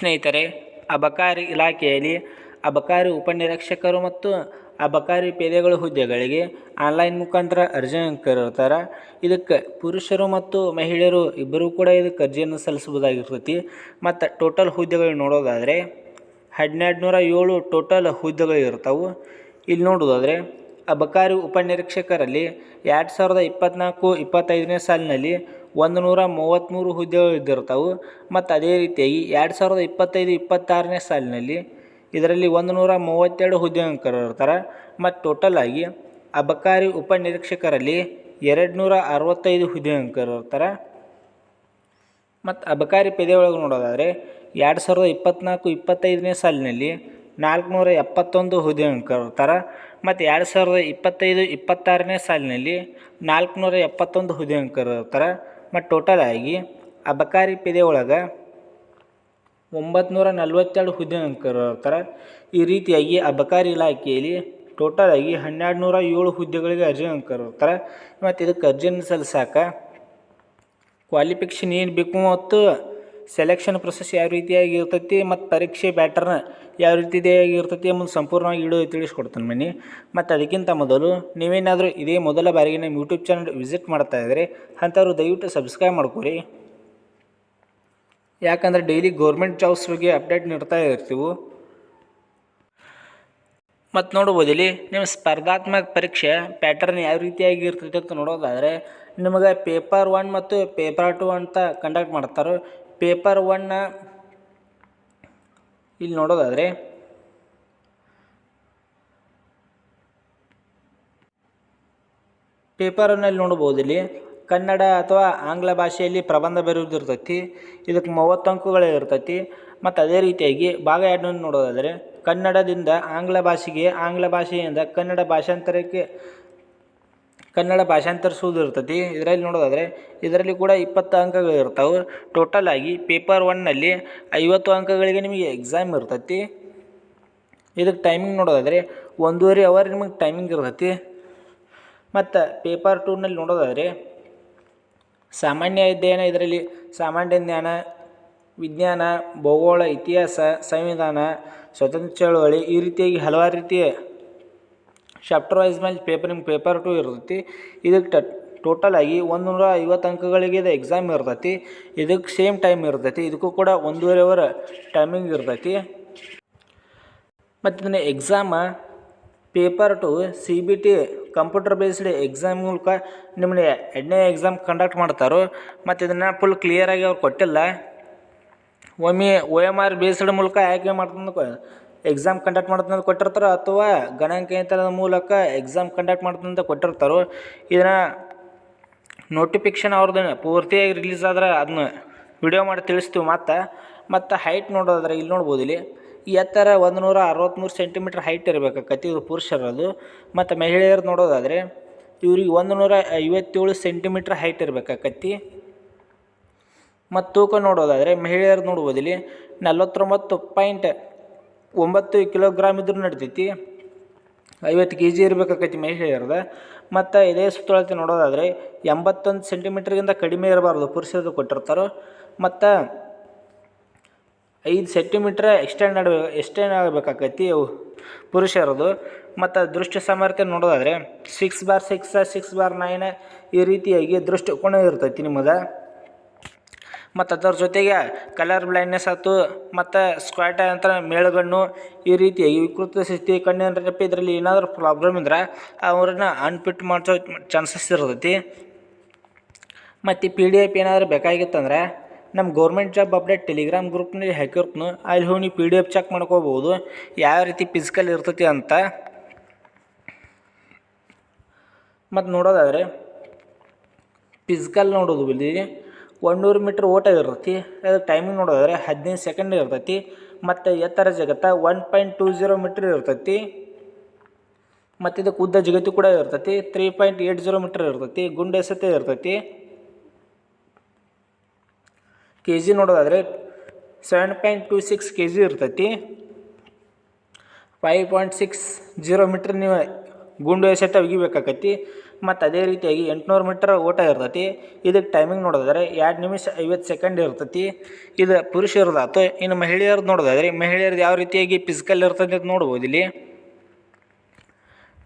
ಸ್ನೇಹಿತರೆ, ಅಬಕಾರಿ ಇಲಾಖೆಯಲ್ಲಿ ಅಬಕಾರಿ ಉಪನಿರೀಕ್ಷಕರು ಮತ್ತು ಅಬಕಾರಿ ಪೇದೆಗಳ ಹುದ್ದೆಗಳಿಗೆ ಆನ್ಲೈನ್ ಮುಖಾಂತರ ಅರ್ಜಿಯನ್ನು ಕರೆಯುತ್ತಾರೆ ಇದಕ್ಕೆ ಪುರುಷರು ಮತ್ತು ಮಹಿಳೆಯರು ಇಬ್ಬರೂ ಕೂಡ ಇದಕ್ಕೆ ಅರ್ಜಿಯನ್ನು ಸಲ್ಲಿಸಬಹುದಾಗಿರ್ತೈತಿ. ಮತ್ತು ಟೋಟಲ್ ಹುದ್ದೆಗಳು ನೋಡೋದಾದರೆ ಹನ್ನೆರಡು ನೂರ ಏಳು ಟೋಟಲ್ ಹುದ್ದೆಗಳು ಇರ್ತಾವೆ. ಇಲ್ಲಿ ನೋಡೋದಾದರೆ ಅಬಕಾರಿ ಉಪನಿರೀಕ್ಷಕರಲ್ಲಿ ಎರಡು ಸಾವಿರದ ಇಪ್ಪತ್ತ್ನಾಲ್ಕು ಇಪ್ಪತ್ತೈದನೇ ಸಾಲಿನಲ್ಲಿ ಒಂದು ನೂರ ಮೂವತ್ತ್ಮೂರು ಹುದ್ದೆಗಳು ಇದ್ದಿರ್ತವೆ ಮತ್ತು ಅದೇ ರೀತಿಯಾಗಿ ಎರಡು ಸಾವಿರದ ಇಪ್ಪತ್ತೈದು, ಇಪ್ಪತ್ತಾರನೇ ಸಾಲಿನಲ್ಲಿ ಇದರಲ್ಲಿ ಒಂದು ನೂರ ಮೂವತ್ತೆರಡು ಹುದ್ದೆಗಳನ್ನು ಕರೆದಿರ್ತಾರೆ. ಮತ್ತು ಟೋಟಲ್ ಆಗಿ ಅಬಕಾರಿ ಉಪನಿರೀಕ್ಷಕರಲ್ಲಿ ಎರಡು ನೂರ ಅರವತ್ತೈದು ಹುದ್ದೆಗಳನ್ನು ಕರೆದಿರ್ತಾರೆ. ಮತ್ತು ಅಬಕಾರಿ ಪೇದೆ ಒಳಗೆ ನೋಡೋದಾದರೆ ಎರಡು ಸಾವಿರದ ಇಪ್ಪತ್ತ್ನಾಲ್ಕು ಇಪ್ಪತ್ತೈದನೇ ಸಾಲಿನಲ್ಲಿ ನಾಲ್ಕುನೂರ ಎಪ್ಪತ್ತೊಂದು ಹುದ್ದೆಗಳನ್ನು ಕರೆದಿರ್ತಾರೆ. ಮತ್ತು ಎರಡು ಸಾವಿರದ ಇಪ್ಪತ್ತೈದು, ಇಪ್ಪತ್ತಾರನೇ ಸಾಲಿನಲ್ಲಿ ನಾಲ್ಕುನೂರ ಎಪ್ಪತ್ತೊಂದು ಹುದ್ದೆಗಳನ್ನು ಕರೆದಿರ್ತಾರೆ. ಮತ್ತು ಟೋಟಲ್ ಆಗಿ ಅಬಕಾರಿ ಪೇದೆ ಒಳಗೆ ಒಂಬತ್ತು ನಲ್ವತ್ತೆರಡು ಹುದ್ದೆ ಇರ್ತಾರೆ ಈ ರೀತಿಯಾಗಿ ಅಬಕಾರಿ ಇಲಾಖೆಯಲ್ಲಿ ಟೋಟಲ್ ಆಗಿ ಹನ್ನೆರಡು ನೂರ ಏಳು ಹುದ್ದೆಗಳಿಗೆ ಅರ್ಜಿ ಅಂಕರ್ತಾರೆ ಮತ್ತು ಇದಕ್ಕೆ ಅರ್ಜಿಯನ್ನು ಸಲ್ಲಿಸಾಕ ಕ್ವಾಲಿಫಿಕೇಷನ್ ಏನು ಬೇಕು ಮತ್ತು ಸೆಲೆಕ್ಷನ್ ಪ್ರೊಸೆಸ್ ಯಾವ ರೀತಿಯಾಗಿ ಇರ್ತೈತಿ ಮತ್ತು ಪರೀಕ್ಷೆ ಪ್ಯಾಟರ್ನ್ ಯಾವ ರೀತಿಯಾಗಿ ಇರ್ತೈತಿ ಎಂಬುದು ಸಂಪೂರ್ಣವಾಗಿ ಇಡೋ ತಿಳಿಸ್ಕೊಡ್ತೀನಿ ಮನೆ ಮತ್ತು ಅದಕ್ಕಿಂತ ಮೊದಲು ನೀವೇನಾದರೂ ಇದೇ ಮೊದಲ ಬಾರಿಗೆ ನಮ್ಮ ಯೂಟ್ಯೂಬ್ ಚಾನಲ್ ವಿಸಿಟ್ ಮಾಡ್ತಾ ಇದ್ದರೆ ಅಂಥವ್ರು ದಯವಿಟ್ಟು ಸಬ್ಸ್ಕ್ರೈಬ್ ಮಾಡ್ಕೊರಿ. ಯಾಕಂದ್ರೆ ಡೈಲಿ ಗೌರ್ಮೆಂಟ್ ಜಾಬ್ಸ್ ಬಗ್ಗೆ ಅಪ್ಡೇಟ್ ನೀಡ್ತಾ ಇರ್ತೀವಿ. ಮತ್ತು ನೋಡ್ಬೋದು ಇಲ್ಲಿ ನಿಮ್ಮ ಸ್ಪರ್ಧಾತ್ಮಕ ಪರೀಕ್ಷೆ ಪ್ಯಾಟರ್ನ್ ಯಾವ ರೀತಿಯಾಗಿ ಇರ್ತೈತೆ ಅಂತ ನೋಡೋದಾದರೆ ನಿಮಗೆ ಪೇಪರ್ ಒನ್ ಮತ್ತು ಪೇಪರ್ ಟು ಅಂತ ಕಂಡಕ್ಟ್ ಮಾಡ್ತಾರೆ ಪೇಪರ್ ಒನ್ನ ಇಲ್ಲಿ ನೋಡೋದಾದರೆ ಪೇಪರನ್ನಲ್ಲಿ ನೋಡ್ಬೋದು ಇಲ್ಲಿ ಕನ್ನಡ ಅಥವಾ ಆಂಗ್ಲ ಭಾಷೆಯಲ್ಲಿ ಪ್ರಬಂಧ ಬರೆಯೋದಿರ್ತೈತಿ ಇದಕ್ಕೆ ಮೂವತ್ತು ಅಂಕಗಳೇ ಇರ್ತೈತಿ, ಮತ್ತು ಅದೇ ರೀತಿಯಾಗಿ ಭಾಗ ಎರಡನ್ನು ನೋಡೋದಾದರೆ ಕನ್ನಡದಿಂದ ಆಂಗ್ಲ ಭಾಷೆಗೆ ಆಂಗ್ಲ ಭಾಷೆಯಿಂದ ಕನ್ನಡ ಭಾಷಾಂತರಕ್ಕೆ ಕನ್ನಡ ಭಾಷಾಂತರಿಸುವುದು ಇರ್ತತಿ ಇದರಲ್ಲಿ ನೋಡೋದಾದರೆ, ಇದರಲ್ಲಿ ಕೂಡ ಇಪ್ಪತ್ತು ಅಂಕಗಳು ಇರ್ತಾವೆ. ಟೋಟಲ್ ಆಗಿ ಪೇಪರ್ ಒನ್ನಲ್ಲಿ ಐವತ್ತು ಅಂಕಗಳಿಗೆ ನಿಮಗೆ ಎಕ್ಸಾಮ್ ಇರ್ತತಿ. ಇದಕ್ಕೆ ಟೈಮಿಂಗ್ ನೋಡೋದಾದರೆ, ಒಂದೂವರೆ ಅವರ್ ನಿಮಗೆ ಟೈಮಿಂಗ್ ಇರ್ತತಿ. ಮತ್ತು ಪೇಪರ್ ಟೂನಲ್ಲಿ ನೋಡೋದಾದರೆ, ಸಾಮಾನ್ಯ ಅಧ್ಯಯನ ಇದರಲ್ಲಿ ಸಾಮಾನ್ಯ ಜ್ಞಾನ, ವಿಜ್ಞಾನ, ಭೌಗೋಳ, ಇತಿಹಾಸ, ಸಂವಿಧಾನ, ಸ್ವತಂತ್ರ ಚಳವಳಿ ಈ ರೀತಿಯಾಗಿ ಹಲವಾರು ರೀತಿಯ ಚಾಪ್ಟರ್ ವೈಸ್ ಮೇಲೆ ಪೇಪರ್ ನಿಮ್ಗೆ ಪೇಪರ್ ಟು ಇರ್ತೈತಿ. ಇದಕ್ಕೆ ಟ ಟೋಟಲ್ ಆಗಿ ಒಂದು ನೂರ ಐವತ್ತು ಅಂಕಗಳಿಗೆ ಇದು ಎಕ್ಸಾಮ್ ಇರ್ತೈತಿ. ಇದಕ್ಕೆ ಸೇಮ್ ಟೈಮ್ ಇರ್ತೈತಿ. ಇದಕ್ಕೂ ಕೂಡ ಒಂದೂವರೆ ಅವರ್ ಟೈಮಿಂಗ್ ಇರ್ತೈತಿ. ಮತ್ತು ಇದನ್ನ exam paper two C B T computer based exam ಮೂಲಕ ನಿಮ್ಮನ್ನ ಎರಡನೇ ಎಕ್ಸಾಮ್ ಕಂಡಕ್ಟ್ ಮಾಡ್ತಾರೋ ಮತ್ತು ಇದನ್ನು ಫುಲ್ ಕ್ಲಿಯರಾಗಿ ಅವ್ರು ಕೊಟ್ಟಿಲ್ಲ. ಒಮ್ಮೆ ಒ ಎಂ ಆರ್ ಬೇಸ್ಡ್ ಮೂಲಕ ಯಾಕೆ ಮಾಡ್ತಂದು ಎಕ್ಸಾಮ್ ಕಂಡಕ್ಟ್ ಮಾಡ್ತಂದು ಕೊಟ್ಟಿರ್ತಾರೋ ಅಥವಾ ಗಣಕಯಂತ್ರದ ಮೂಲಕ ಎಕ್ಸಾಮ್ ಕಂಡಕ್ಟ್ ಮಾಡ್ತಂತ ಕೊಟ್ಟಿರ್ತಾರೋ, ಇದನ್ನು ನೋಟಿಫಿಕೇಶನ್ ಅವ್ರದ್ದು ಪೂರ್ತಿಯಾಗಿ ರಿಲೀಸ್ ಆದ್ರೆ ಅದನ್ನ ವಿಡಿಯೋ ಮಾಡಿ ತಿಳಿಸ್ತೀವಿ ಮತ್ತು. ಮತ್ತು ಹೈಟ್ ನೋಡೋದಾದ್ರೆ ಇಲ್ಲಿ ನೋಡ್ಬೋದು ಇಲ್ಲಿ. ಎತ್ತರ ಒಂದು ನೂರ ಅರವತ್ತ್ಮೂರು ಸೆಂಟಿಮೀಟ್ರ್ ಹೈಟ್ ಇರಬೇಕಾಕತಿ ಇದು ಪುರುಷರದು ಮತ್ತು ಮಹಿಳೆಯರು ನೋಡೋದಾದರೆ ಇವ್ರಿಗೆ ಒಂದು ನೂರ ಐವತ್ತೇಳು ಸೆಂಟಿಮೀಟ್ರ್ ಹೈಟ್ ಇರಬೇಕಾಕತಿ ಮತ್ತು ತೂಕ ನೋಡೋದಾದರೆ ಮಹಿಳೆಯರು ನೋಡ್ಬೋದು ಇಲ್ಲಿ ನಲ್ವತ್ತೊಂಬತ್ತು ಪಾಯಿಂಟ್ ಒಂಬತ್ತು ಕಿಲೋಗ್ರಾಮ್ ಇದ್ರೂ ನಡಿತೈತಿ. ಐವತ್ತು ಕೆ ಜಿ ಇರಬೇಕಾಕೈತಿ ಮಹಿಳೆಯರ್ದು. ಮತ್ತು ಇದೇ ಸುತ್ತಳತೆ ನೋಡೋದಾದರೆ ಎಂಬತ್ತೊಂದು ಸೆಂಟಿಮೀಟ್ರ್ಗಿಂತ ಕಡಿಮೆ ಇರಬಾರ್ದು, ಪುರುಷರದು ಕೊಟ್ಟಿರ್ತಾರೆ. ಮತ್ತು ಐದು ಸೆಂಟಿಮೀಟ್ರ್ ಎಕ್ಸ್ಟೆಂಡ್ ಆಡ ಎಕ್ಸ್ಟೆಂಡ್ ಆಗಬೇಕಾಕೈತಿ ಅವು ಪುರುಷರದು. ಮತ್ತು ದೃಷ್ಟಿ ಸಾಮರ್ಥ್ಯ ನೋಡೋದಾದರೆ six bar six six bar nine ಈ ರೀತಿಯಾಗಿ ದೃಷ್ಟಿ ದೃಷ್ಟಿಕೋನ ಇರ್ತೈತಿ ನಿಮ್ಮದು. ಮತ್ತು ಅದರ ಜೊತೆಗೆ ಕಲರ್ ಬ್ಲೈಂಡ್ನೆಸ್ ಆಯ್ತು, ಮತ್ತು ಸ್ಕ್ವಾಟ ಅಂತ ಮೇಳುಗಣ್ಣು, ಈ ರೀತಿ ವಿಕೃತ ಸ್ಥಿತಿ ಕಣ್ಣಿನ ರೆಪ್ಪೆ ಇದರಲ್ಲಿ ಏನಾದರೂ ಪ್ರಾಬ್ಲಮ್ ಇದ್ರೆ ಅವ್ರನ್ನ ಅನ್ಫಿಟ್ ಮಾಡಿಸೋ ಚಾನ್ಸಸ್ ಇರ್ತೈತಿ. ಮತ್ತು ಪಿ ಡಿ ಎಫ್ ಏನಾದರೂ ಬೇಕಾಗಿತ್ತಂದ್ರೆ ನಮ್ಮ ಗೌರ್ಮೆಂಟ್ ಜಾಬ್ ಅಪ್ಡೇಟ್ ಟೆಲಿಗ್ರಾಮ್ ಗ್ರೂಪ್ನಲ್ಲಿ ಹಾಕಿರ್ತನು, ಅಲ್ಲಿ ಹೋಗಿ ನೀವು ಪಿ ಡಿ ಎಫ್ ಚೆಕ್ ಮಾಡ್ಕೋಬೋದು, ಯಾವ ರೀತಿ ಫಿಸಿಕಲ್ ಇರ್ತೈತಿ ಅಂತ. ಮತ್ತು ನೋಡೋದಾದರೆ ಫಿಸಿಕಲ್ ನೋಡೋದು ಇಲ್ಲಿ ಒಂದೂರು ಮೀಟ್ರ್ ಓಟ ಇರ್ತೈತಿ. ಅದು ಟೈಮಿಂಗ್ ನೋಡೋದಾದ್ರೆ ಹದಿನೈದು ಸೆಕೆಂಡ್ ಇರ್ತೈತಿ. ಮತ್ತು ಎತ್ತರ ಜಗತ್ತ one point two zero metre ಇರ್ತೈತಿ. ಮತ್ತು ಇದಕ್ಕೆ ಉದ್ದ ಜಗತ್ತು ಕೂಡ ಇರ್ತೈತಿ. Three point eight zero metre ಇರ್ತೈತಿ. ಗುಂಡು ಎಸೆತ ಇರ್ತೈತಿ. ಕೆ ಜಿ ನೋಡೋದಾದರೆ seven point two six K G ಇರ್ತೈತಿ. Five point six zero metre ನೀವು ಗುಂಡು ಎಸೆತ ಒಗಿಬೇಕಾಕತಿ ಮತ್ತು ಅದೇ ರೀತಿಯಾಗಿ ಎಂಟುನೂರು ಮೀಟರ್ ಓಟ ಇರ್ತೈತಿ. ಇದಕ್ಕೆ ಟೈಮಿಂಗ್ ನೋಡೋದಾದ್ರೆ ಎರಡು ನಿಮಿಷ ಐವತ್ತು ಸೆಕೆಂಡ್ ಇರ್ತೈತಿ. ಇದು ಪುರುಷರದಾತು ಇನ್ನು ಮಹಿಳೆಯರದ್ದು ನೋಡೋದಾದ್ರೆ ಮಹಿಳೆಯರದ್ದು ಯಾವ ರೀತಿಯಾಗಿ ಫಿಸಿಕಲ್ ಇರ್ತದೆ ಅಂತ ನೋಡ್ಬೋದು ಇಲ್ಲಿ.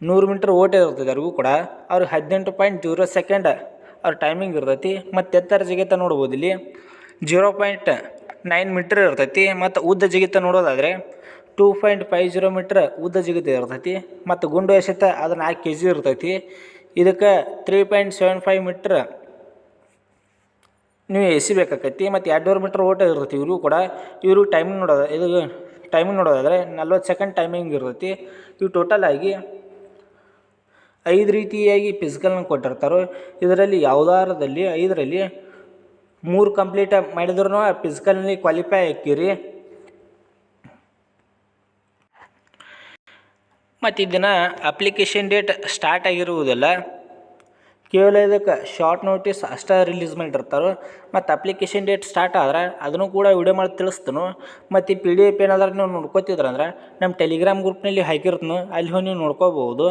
ನೂರು ಮೀಟ್ರ್ ಓಟ ಇರ್ತದೆ ಅವ್ರಿಗೂ ಕೂಡ ಅವ್ರು ಹದಿನೆಂಟು ಪಾಯಿಂಟ್ ಜೀರೋ ಸೆಕೆಂಡ್ ಅವ್ರ ಟೈಮಿಂಗ್ ಇರ್ತೈತಿ. ಮತ್ತು ಎತ್ತರ ಜಿಗಿತ ನೋಡ್ಬೋದು ಇಲ್ಲಿ. ಜೀರೋ ಪಾಯಿಂಟ್ ನೈನ್ ಮೀಟ್ರ್ ಇರ್ತೈತಿ. ಮತ್ತು ಉದ್ದ ಜಿಗಿತ ನೋಡೋದಾದರೆ two point five zero metre ಉದ್ದ ಜಿಗಿತ ಇರ್ತೈತಿ. ಮತ್ತು ಗುಂಡು ಎಸೆತ ಅದು ನಾಲ್ಕು ಕೆ ಜಿ ಇರ್ತೈತಿ. ಇದಕ್ಕೆ three point seven five metre ನೀವು ಎಸಿಬೇಕಾಕೈತಿ ಮತ್ತು ಎರಡುವರೆ ಮೀಟ್ರ್ ಓಟ ಇರ್ತೈತಿ ಇವರು ಕೂಡ. ಇವರು ಟೈಮಿಂಗ್ ನೋಡೋದು, ಇದು ಟೈಮಿಂಗ್ ನೋಡೋದಾದರೆ ನಲ್ವತ್ತು ಸೆಕೆಂಡ್ ಟೈಮಿಂಗ್ ಇರ್ತೈತಿ. ಇವು ಟೋಟಲ್ ಆಗಿ ಐದು ರೀತಿಯಾಗಿ ಫಿಸಿಕಲ್ನ ಕೊಟ್ಟಿರ್ತಾರೆ, ಇದರಲ್ಲಿ ಯಾವುದಾರದಲ್ಲಿ ಐದರಲ್ಲಿ ಮೂರು ಕಂಪ್ಲೀಟ್ ಮಾಡಿದ್ರು ಫಿಸಿಕಲ್ನಲ್ಲಿ ಕ್ವಾಲಿಫೈ ಆಕ್ಕಿರಿ. ಮತ್ತು ಇದನ್ನು ಅಪ್ಲಿಕೇಶನ್ ಡೇಟ್ ಸ್ಟಾರ್ಟ್ ಆಗಿರುವುದಿಲ್ಲ, ಕೇವಲ ಇದಕ್ಕೆ ಶಾರ್ಟ್ ನೋಟಿಸ್ ಅಷ್ಟೇ ರಿಲೀಸ್ ಮಾಡಿರ್ತಾರೆ ಮತ್ತು ಅಪ್ಲಿಕೇಶನ್ ಡೇಟ್ ಸ್ಟಾರ್ಟ್ ಆದ್ರೆ ಅದನ್ನು ಕೂಡ ವಿಡಿಯೋ ಮಾಡಿ ತಿಳಿಸ್ತನು. ಮತ್ತು ಈ ಪಿ ಡಿ ಎಫ್ ಏನಾದ್ರೆ ನೀವು ನೋಡ್ಕೋತಿದ್ರಂದ್ರೆ ನಮ್ಮ ಟೆಲಿಗ್ರಾಮ್ ಗ್ರೂಪ್ನಲ್ಲಿ ಹಾಕಿರ್ತನು, ಅಲ್ಲಿ ಹೋಗಿ ನೀವು ನೋಡ್ಕೋಬೋದು.